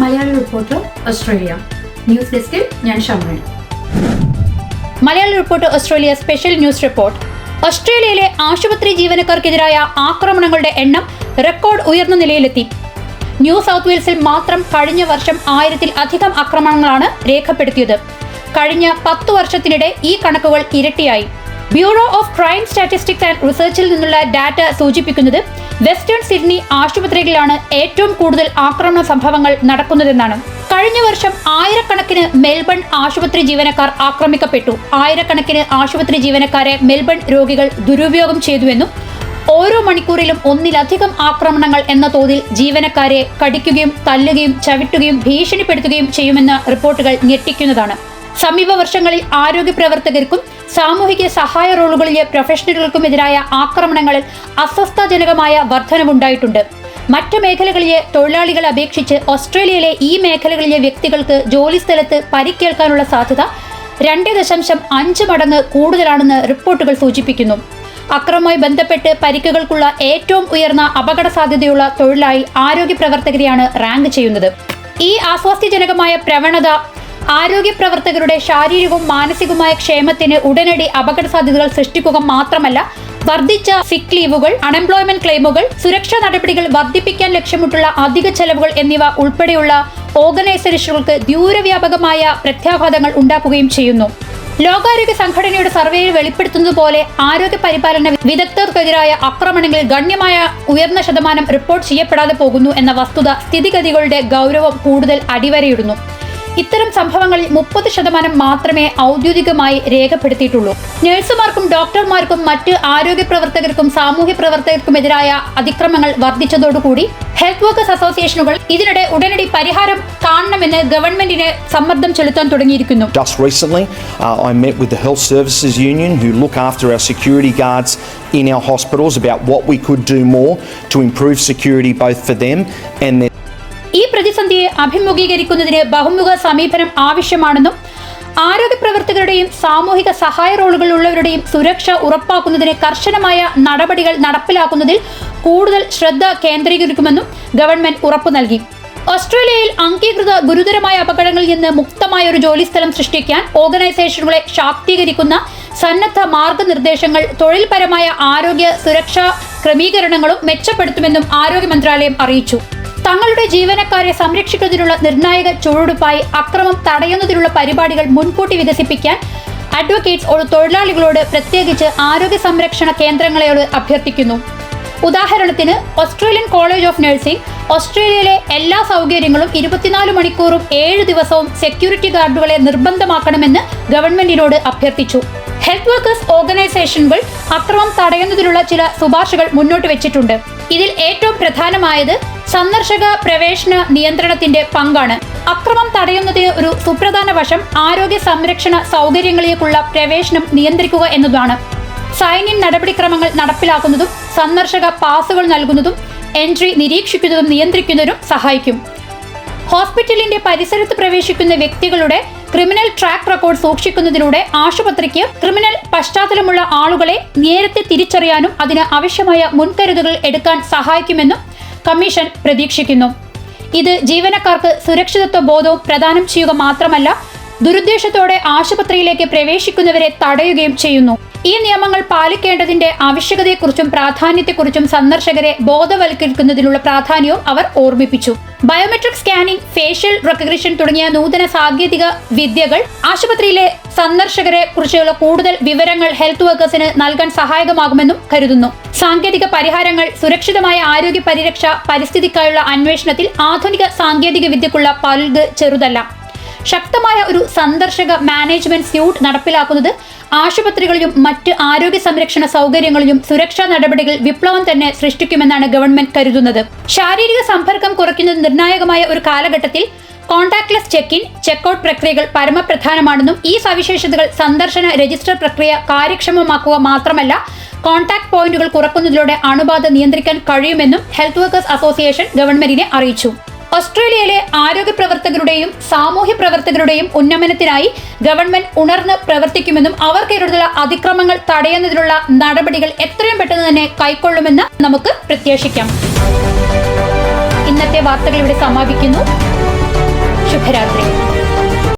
Malayali reporter Australia. News ഡെസ്കിൽ ഞാൻ Shaman Malayali reporter Australia special news report. ഓസ്ട്രേലിയയിലെ ആശുപത്രി ജീവനക്കാർക്കെതിരായ ആക്രമണങ്ങളുടെ എണ്ണം റെക്കോർഡ് ഉയർന്ന നിലയിലെത്തി. ന്യൂ സൗത്ത് വെയിൽസിൽ മാത്രം കഴിഞ്ഞ വർഷം ആയിരത്തിൽ അധികം ആക്രമണങ്ങളാണ് രേഖപ്പെടുത്തിയത്. കഴിഞ്ഞ പത്തു വർഷത്തിനിടെ ഈ കണക്കുകൾ ഇരട്ടിയായി. Bureau of crime statistics and റിസർച്ചിൽ നിന്നുള്ള ഡാറ്റ സൂചിപ്പിക്കുന്നത് വെസ്റ്റേൺ സിഡ്നി ആശുപത്രികളിലാണ് ഏറ്റവും കൂടുതൽ ആക്രമണ സംഭവങ്ങൾ നടക്കുന്നതെന്നാണ്. കഴിഞ്ഞ വർഷം ആയിരക്കണക്കിന് മെൽബൺ ആശുപത്രി ജീവനക്കാർ ആക്രമിക്കപ്പെട്ടു. ആയിരക്കണക്കിന് ആശുപത്രി ജീവനക്കാരെ മെൽബൺ രോഗികൾ ദുരുപയോഗം ചെയ്തുവെന്നും ഓരോ മണിക്കൂറിലും ഒന്നിലധികം ആക്രമണങ്ങൾ എന്ന തോതിൽ ജീവനക്കാരെ കടിക്കുകയും തല്ലുകയും ചവിട്ടുകയും ഭീഷണിപ്പെടുത്തുകയും ചെയ്യുമെന്ന റിപ്പോർട്ടുകൾ ഞെട്ടിക്കുന്നതാണ്. സമീപ വർഷങ്ങളിൽ ആരോഗ്യ പ്രവർത്തകർക്കും സാമൂഹിക സഹായ റോളുകളിലെ പ്രൊഫഷണലുകൾക്കുമെതിരായ ആക്രമണങ്ങളിൽ അസ്വസ്ഥജനകമായ വർധനവുണ്ടായിട്ടുണ്ട് മറ്റ് മേഖലകളിലെ തൊഴിലാളികളെ അപേക്ഷിച്ച് ഓസ്ട്രേലിയയിലെ ഈ മേഖലകളിലെ വ്യക്തികൾക്ക് ജോലി സ്ഥലത്ത് പരിക്കേൽക്കാനുള്ള സാധ്യത രണ്ട് ദശാംശം അഞ്ച് മടങ്ങ് കൂടുതലാണെന്ന് റിപ്പോർട്ടുകൾ സൂചിപ്പിക്കുന്നു. അക്രമവുമായി ബന്ധപ്പെട്ട് പരിക്കുകൾക്കുള്ള ഏറ്റവും ഉയർന്ന അപകട സാധ്യതയുള്ള തൊഴിലായി ആരോഗ്യ പ്രവർത്തകരെയാണ് റാങ്ക് ചെയ്യുന്നത്. ഈ ആസ്വാസ്ഥ്യജനകമായ പ്രവണത ആരോഗ്യ പ്രവർത്തകരുടെ ശാരീരികവും മാനസികവുമായ ക്ഷേമത്തിന് ഉടനടി അപകട സാധ്യതകൾ സൃഷ്ടിക്കുക മാത്രമല്ല വർദ്ധിച്ച സിക്ക് ലീവുകൾ അൺഎംപ്ലോയ്മെന്റ് ക്ലെയിമുകൾ സുരക്ഷാ നടപടികൾ വർദ്ധിപ്പിക്കാൻ ലക്ഷ്യമിട്ടുള്ള അധിക ചെലവുകൾ എന്നിവ ഉൾപ്പെടെയുള്ള ഓർഗനൈസേഷനുകൾക്ക് ദൂരവ്യാപകമായ പ്രത്യാഘാതങ്ങൾ ഉണ്ടാക്കുകയും ചെയ്യുന്നു. ലോകാരോഗ്യ സംഘടനയുടെ സർവേയിൽ വെളിപ്പെടുത്തുന്നത് പോലെ ആരോഗ്യ പരിപാലന വിദഗ്ധർക്കെതിരായ ആക്രമണങ്ങളിൽ ഗണ്യമായ ഉയർന്ന ശതമാനം റിപ്പോർട്ട് ചെയ്യപ്പെടാതെ പോകുന്നു എന്ന വസ്തുത സ്ഥിതിഗതികളുടെ ഗൗരവം കൂടുതൽ അടിവരയിടുന്നു. ഇത്തരം സംഭവങ്ങളിൽ മുപ്പത് ശതമാനം മാത്രമേ ഔദ്യോഗികമായി രേഖപ്പെടുത്തിയിട്ടുള്ളൂ. നഴ്സുമാർക്കും ഡോക്ടർമാർക്കും മറ്റ് ആരോഗ്യ പ്രവർത്തകർക്കും സാമൂഹ്യ പ്രവർത്തകർക്കുമെതിരായ അതിക്രമങ്ങൾ വർദ്ധിച്ചതോടുകൂടി ഹെൽത്ത് വർക്കേഴ്സ് അസോസിയേഷനുകൾ ഇതിനിടെ ഉടനടി പരിഹാരം കാണണമെന്ന് ഗവൺമെന്റിന് സമ്മർദ്ദം ചെലുത്താൻ തുടങ്ങിയിരിക്കുന്നു. Just recently, uh, I met with the Health Services Union, who look after our security guards in our hospitals, about what we could do more to improve security both for them and their പ്രതിസന്ധിയെ അഭിമുഖീകരിക്കുന്നതിന് ബഹുമുഖ സമീപനം ആവശ്യമാണെന്നും ആരോഗ്യ പ്രവർത്തകരുടെയും സാമൂഹിക സഹായ റോളുകളുള്ളവരുടെയും സുരക്ഷ ഉറപ്പാക്കുന്നതിന് കർശനമായ നടപടികൾ നടപ്പിലാക്കുന്നതിൽ കൂടുതൽ ശ്രദ്ധ കേന്ദ്രീകരിക്കുമെന്നും ഗവൺമെന്റ് ഉറപ്പു നൽകി. ഓസ്ട്രേലിയയിൽ അംഗീകൃത ഗുരുതരമായ അപകടങ്ങളിൽ നിന്ന് മുക്തമായ ഒരു ജോലിസ്ഥലം സൃഷ്ടിക്കാൻ ഓർഗനൈസേഷനുകളെ ശാക്തീകരിക്കുന്ന സന്നദ്ധ മാർഗനിർദ്ദേശങ്ങൾ തൊഴിൽപരമായ ആരോഗ്യ സുരക്ഷാ ക്രമീകരണങ്ങളും മെച്ചപ്പെടുത്തുമെന്നും ആരോഗ്യ മന്ത്രാലയം അറിയിച്ചു. തങ്ങളുടെ ജീവനക്കാരെ സംരക്ഷിക്കുന്നതിനുള്ള നിർണായക ചുവടുപ്പായി അക്രമം തടയുന്നതിനുള്ള പരിപാടികൾ മുൻകൂട്ടി വികസിപ്പിക്കാൻ അഡ്വക്കേറ്റ്സ് ഒരു തൊഴിലാളികളോട് പ്രത്യേകിച്ച് ആരോഗ്യ സംരക്ഷണ കേന്ദ്രങ്ങളോട് അഭ്യർത്ഥിക്കുന്നു. ഉദാഹരണത്തിന് ഓസ്ട്രേലിയൻ കോളേജ് ഓഫ് നഴ്സിംഗ് ഓസ്ട്രേലിയയിലെ എല്ലാ സൗകര്യങ്ങളും ഇരുപത്തിനാല് മണിക്കൂറും ഏഴ് ദിവസവും സെക്യൂരിറ്റി ഗാർഡുകളെ നിർബന്ധമാക്കണമെന്ന് ഗവൺമെന്റിനോട് അഭ്യർത്ഥിച്ചു. ഹെൽത്ത് വർക്കേഴ്സ് ഓർഗനൈസേഷനുകൾ അക്രമം തടയുന്നതിനുള്ള ചില ശുപാർശകൾ മുന്നോട്ട് വെച്ചിട്ടുണ്ട്. ഇതിൽ ഏറ്റവും പ്രധാനമായത് സന്ദർശക പ്രവേശന നിയന്ത്രണത്തിന്റെ പങ്കാണ്. അക്രമം തടയുന്നതിന് ഒരു സുപ്രധാന വശം ആരോഗ്യ സംരക്ഷണ സൗകര്യങ്ങളിലേക്കുള്ള പ്രവേശനം നിയന്ത്രിക്കുക എന്നതാണ്. ഇൻ നടപടിക്രമങ്ങൾ നടപ്പിലാക്കുന്നതും സന്ദർശക പാസുകൾ നൽകുന്നതും എൻട്രി നിരീക്ഷിക്കുന്നതും നിയന്ത്രിക്കുന്നതിനും സഹായിക്കും. ഹോസ്പിറ്റലിന്റെ പരിസരത്ത് പ്രവേശിക്കുന്ന വ്യക്തികളുടെ ക്രിമിനൽ ട്രാക്ക് റെക്കോർഡ് സൂക്ഷിക്കുന്നതിലൂടെ ആശുപത്രിക്ക് ക്രിമിനൽ പശ്ചാത്തലമുള്ള ആളുകളെ നേരത്തെ തിരിച്ചറിയാനും അതിന് ആവശ്യമായ മുൻകരുതലുകൾ എടുക്കാൻ സഹായിക്കുമെന്നും കമ്മീഷൻ പ്രതീക്ഷിക്കുന്നു. ഇത് ജീവനക്കാർക്ക് സുരക്ഷിതത്വ ബോധവും പ്രദാനം ചെയ്യുക മാത്രമല്ല ദുരുദ്ദേശത്തോടെ ആശുപത്രിയിലേക്ക് പ്രവേശിക്കുന്നവരെ തടയുകയും ചെയ്യുന്നു. ഈ നിയമങ്ങൾ പാലിക്കേണ്ടതിന്റെ ആവശ്യകതയെക്കുറിച്ചും പ്രാധാന്യത്തെക്കുറിച്ചും സന്ദർശകരെ ബോധവൽക്കരിക്കുന്നതിനുള്ള പ്രാധാന്യവും അവർ ഓർമ്മിപ്പിച്ചു. ബയോമെട്രിക് സ്കാനിംഗ് ഫേഷ്യൽ റെക്കഗ്നിഷൻ തുടങ്ങിയ നൂതന സാങ്കേതിക വിദ്യകൾ ആശുപത്രിയിലെ സന്ദർശകരെ കുറിച്ചുള്ള കൂടുതൽ വിവരങ്ങൾ ഹെൽത്ത് വർക്കേഴ്സിന് നൽകാൻ സഹായകമാകുമെന്നും കരുതുന്നു. സാങ്കേതിക പരിഹാരങ്ങൾ സുരക്ഷിതമായ ആരോഗ്യ പരിരക്ഷ പരിസ്ഥിതിക്കായുള്ള അന്വേഷണത്തിൽ ആധുനിക സാങ്കേതിക വിദ്യക്കുള്ള പൽക് ചെറുതല്ല. ശക്തമായ ഒരു സന്ദർശക മാനേജ്മെന്റ് സ്യൂട്ട് നടപ്പിലാക്കുന്നത് ആശുപത്രികളിലും മറ്റ് ആരോഗ്യ സംരക്ഷണ സൗകര്യങ്ങളിലും സുരക്ഷാ നടപടികൾ വിപ്ലവം തന്നെ സൃഷ്ടിക്കുമെന്നാണ് ഗവൺമെന്റ് കരുതുന്നത്. ശാരീരിക സമ്പർക്കം കുറയ്ക്കുന്നത് നിർണായകമായ ഒരു കാലഘട്ടത്തിൽ കോൺടാക്ട്ലെസ് ചെക്ക് ഇൻ ചെക്കൗട്ട് പ്രക്രിയകൾ പരമപ്രധാനമാണെന്നും ഈ സവിശേഷതകൾ സന്ദർശന രജിസ്റ്റർ പ്രക്രിയ കാര്യക്ഷമമാക്കുക മാത്രമല്ല കോൺടാക്ട് പോയിന്റുകൾ കുറക്കുന്നതിലൂടെ അണുബാധ നിയന്ത്രിക്കാൻ കഴിയുമെന്നും ഹെൽത്ത് വർക്കേഴ്സ് അസോസിയേഷൻ ഗവൺമെന്റിനെ അറിയിച്ചു. ഓസ്ട്രേലിയയിലെ ആരോഗ്യ പ്രവർത്തകരുടെയും സാമൂഹ്യ പ്രവർത്തകരുടെയും ഉന്നമനത്തിനായി ഗവൺമെന്റ് ഉണർന്ന് പ്രവർത്തിക്കുമെന്നും അവർക്കെതിരെയുള്ള അതിക്രമങ്ങൾ തടയുന്നതിനുള്ള നടപടികൾ എത്രയും പെട്ടെന്ന് തന്നെ കൈക്കൊള്ളുമെന്ന് നമുക്ക് പ്രത്യാശിക്കാം. ഇന്നത്തെ വാർത്തകൾ ഇവിടെ സമാപിക്കുന്നു. ശുഭരാത്രി.